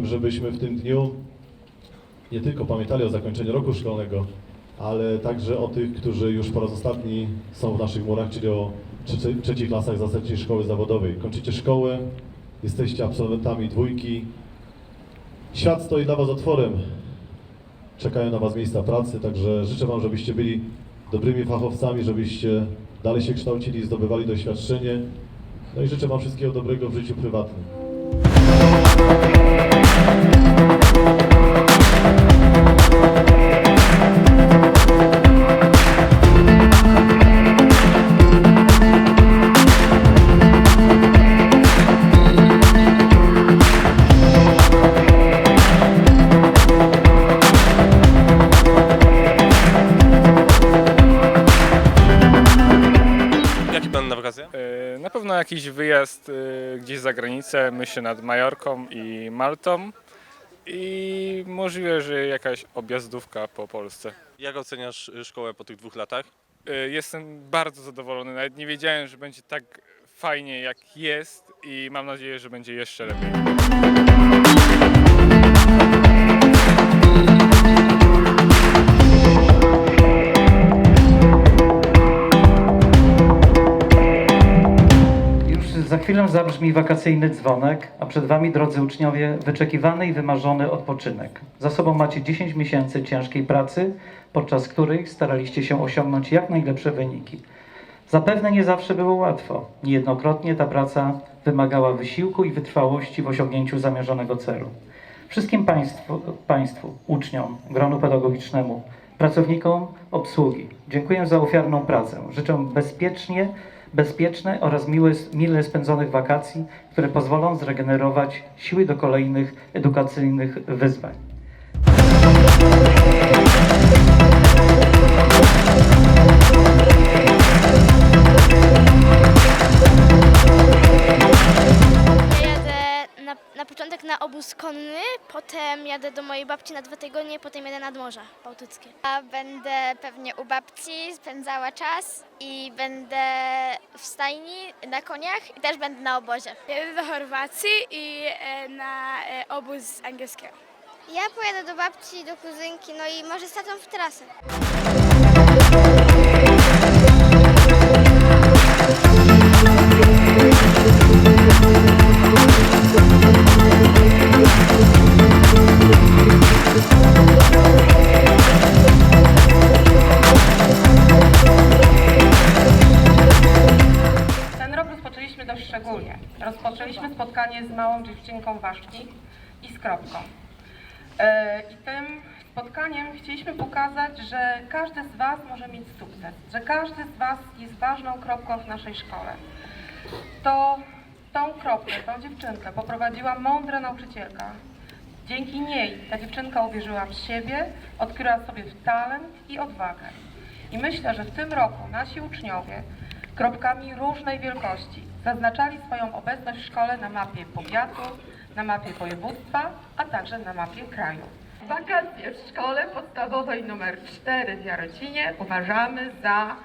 chciałbym, żebyśmy w tym dniu nie tylko pamiętali o zakończeniu roku szkolnego, ale także o tych, którzy już po raz ostatni są w naszych murach, czyli o trzeci- trzecich klasach zasadniczej szkoły zawodowej. Kończycie szkołę, jesteście absolwentami dwójki. Świat stoi dla Was otworem. Czekają na Was miejsca pracy, także życzę Wam, żebyście byli dobrymi fachowcami, żebyście dalej się kształcili, zdobywali doświadczenie. No i życzę Wam wszystkiego dobrego w życiu prywatnym. Na? E, Na pewno jakiś wyjazd e, gdzieś za granicę, myślę nad Majorką i Maltą i możliwe, że jakaś objazdówka po Polsce. Jak oceniasz y, szkołę po tych dwóch latach? E, Jestem bardzo zadowolony, nawet nie wiedziałem, że będzie tak fajnie jak jest i mam nadzieję, że będzie jeszcze lepiej. Chwilę zabrzmi wakacyjny dzwonek, a przed Wami, drodzy uczniowie, wyczekiwany i wymarzony odpoczynek. Za sobą macie 10 miesięcy ciężkiej pracy, podczas której staraliście się osiągnąć jak najlepsze wyniki. Zapewne nie zawsze było łatwo. Niejednokrotnie ta praca wymagała wysiłku i wytrwałości w osiągnięciu zamierzonego celu. Wszystkim państwu, państwu, uczniom, gronu pedagogicznemu, pracownikom obsługi dziękuję za ofiarną pracę. Życzę bezpiecznie, bezpieczne oraz miłe, mile spędzonych wakacji, które pozwolą zregenerować siły do kolejnych edukacyjnych wyzwań. Na, na początek na obóz konny, potem jadę do mojej babci na dwa tygodnie, potem jadę nad Morza Bałtyckie. Ja będę pewnie u babci spędzała czas i będę w stajni na koniach i też będę na obozie. Jadę do Chorwacji i e, na obóz z angielskiego. Ja pojadę do babci, do kuzynki, no i może z tatą w trasę. Spotkanie z małą dziewczynką Waszki i z Kropką. E, I tym spotkaniem chcieliśmy pokazać, że każdy z Was może mieć sukces, że każdy z Was jest ważną kropką w naszej szkole. To tą kropkę, tą dziewczynkę poprowadziła mądra nauczycielka. Dzięki niej ta dziewczynka uwierzyła w siebie, odkryła sobie w talent i odwagę. I myślę, że w tym roku nasi uczniowie kropkami różnej wielkości zaznaczali swoją obecność w szkole na mapie powiatu, na mapie województwa, a także na mapie kraju. Wakacje w szkole podstawowej nr 4 w Jarocinie uważamy za